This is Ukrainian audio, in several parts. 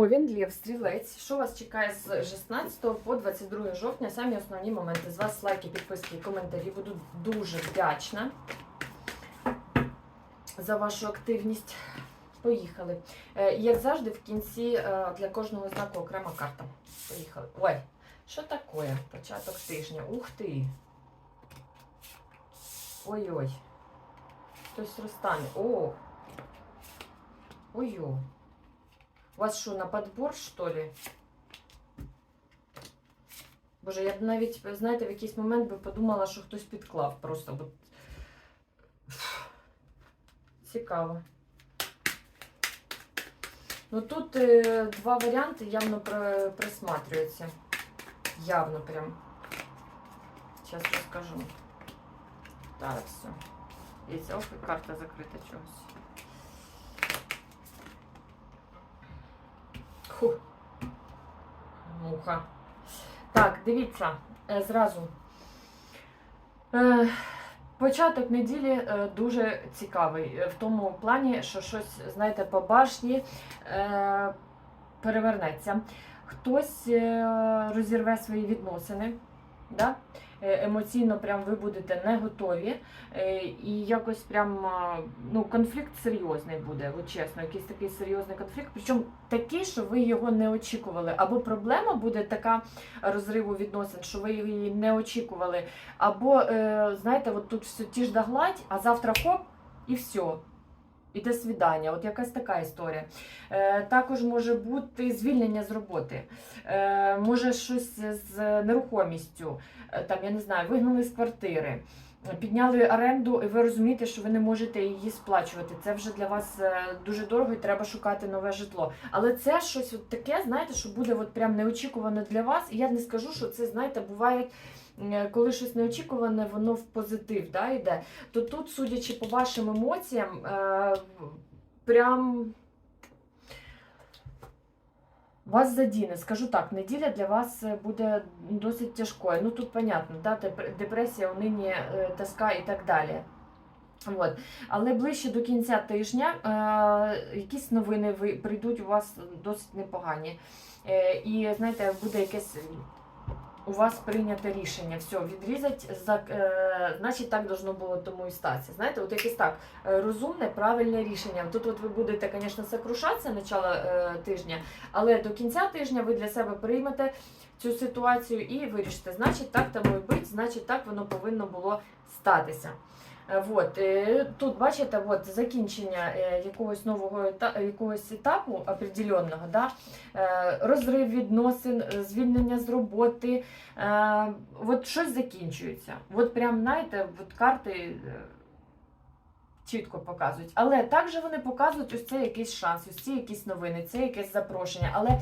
Овін, Лев, Стрілець. Що вас чекає з 16 по 22 жовтня? Самі основні моменти. З вас лайки, підписки коментарі. Буду дуже вдячна за вашу активність. Поїхали. Е, Як завжди, в кінці е, для кожного знаку окрема карта. Поїхали. Ой, що таке? Початок тижня. Ух ти. Ой-ой. Хтось розтане. О! Ой-ой. У вас що, на подбор, що ли? Боже, я б навіть, знаєте, в якийсь момент би подумала, що хтось підклав просто. Бо... Цікаво. Ну тут е, два варіанти явно при, присматрюються. Явно прям. Зараз розкажу. Так, все. Є, і карта закрита чогось. Фу. Муха. Так, дивіться, е, зразу. Е, Початок неділі е, дуже цікавий. В тому плані, що щось, знаєте, по башні перевернеться. Хтось розірве свої відносини. Да? Е, Емоційно прям ви будете не готові. Е, І якось прям ну, конфлікт серйозний буде, от чесно, якийсь такий серйозний конфлікт. Причому такий, що ви його не очікували. Або проблема буде така розриву відносин, що ви її не очікували. Або, е, знаєте, от тут все ті ж да гладь, а завтра хоп, і все. І до свідання, от якась така історія. Е, також може бути звільнення з роботи, е, може щось з нерухомістю, е, там, я не знаю, вигнали з квартири, підняли оренду, і ви розумієте, що ви не можете її сплачувати. Це вже для вас е, дуже дорого і треба шукати нове житло. Але це щось от таке, знаєте, що буде от прям неочікувано для вас. І я не скажу, що це, знаєте, буває. е, Коли щось неочікуване, воно в позитив да, йде, то тут, судячи по вашим емоціям, е, прям вас задіне. Скажу так, неділя для вас е, буде досить тяжкою. Ну тут понятно, да, депресія, нині тоска і так далі. От. Але ближче до кінця тижня е, якісь новини прийдуть у вас досить непогані. Е, і знаєте, буде якесь у вас прийняте рішення. Все, відрізать, за, е, значить так должно було тому і статися. Знаєте, от якесь так е, розумне, правильне рішення. Тут от ви будете, звісно, сокрушатися начало е, тижня, але до кінця тижня ви для себе приймете цю ситуацію і вирішите, значить, так тому і бить, значить, так воно повинно було статися. Е, Вот. е, Тут бачите, от, закінчення е, якогось нового ета- якогось етапу определенного, да? розрив відносин, звільнення з роботи. От щось закінчується. От прям, знаєте, от карти чітко показують. Але також вони показують ось це якийсь шанс, ось ці якісь новини, це якесь запрошення. Але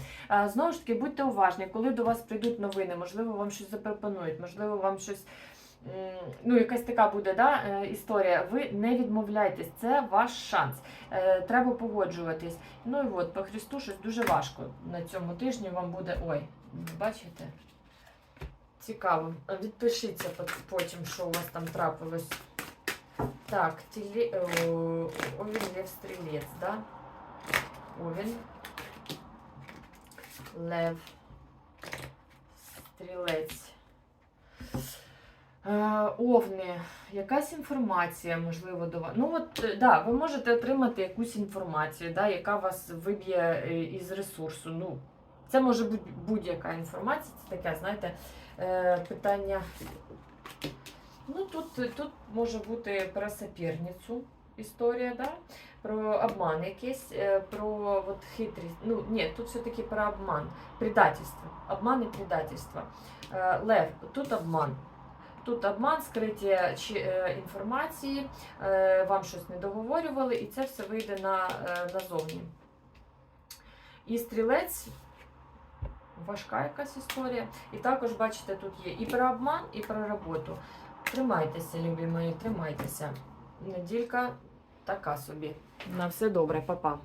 знову ж таки будьте уважні, коли до вас прийдуть новини, можливо, вам щось запропонують, можливо, вам щось. Ну, якась така буде да, е, історія. Ви не відмовляйтесь, це ваш шанс. Е, Треба погоджуватись. Ну і от по Христу щось дуже важко на цьому тижні вам буде. Ой, бачите? Цікаво. Відпишіться потім, що у вас там трапилось. Так, тілі... о, Овен Лев Стрілець, да? Овен. Лев. Стрілець. Е, Овни, якась інформація, можливо, до вас. Ну, от, е, да, ви можете отримати якусь інформацію, да, яка вас виб'є е, із ресурсу. Ну, це може бути будь-яка інформація, це таке, знаєте, питання. Ну, тут, тут може бути про соперницю історія, да? про обман якийсь, про от, хитрість. Ну, ні, тут все-таки про обман, предательство. Обман і предательство. Лев, тут обман. Тут обман, скриття е, інформації, е, вам щось не договорювали, і це все вийде на, е, назовні. І стрілець важка якась історія. І також, бачите, тут є і про обман, і про роботу. Тримайтеся, любі мої, тримайтеся. Неділька така собі. На все добре, па-па.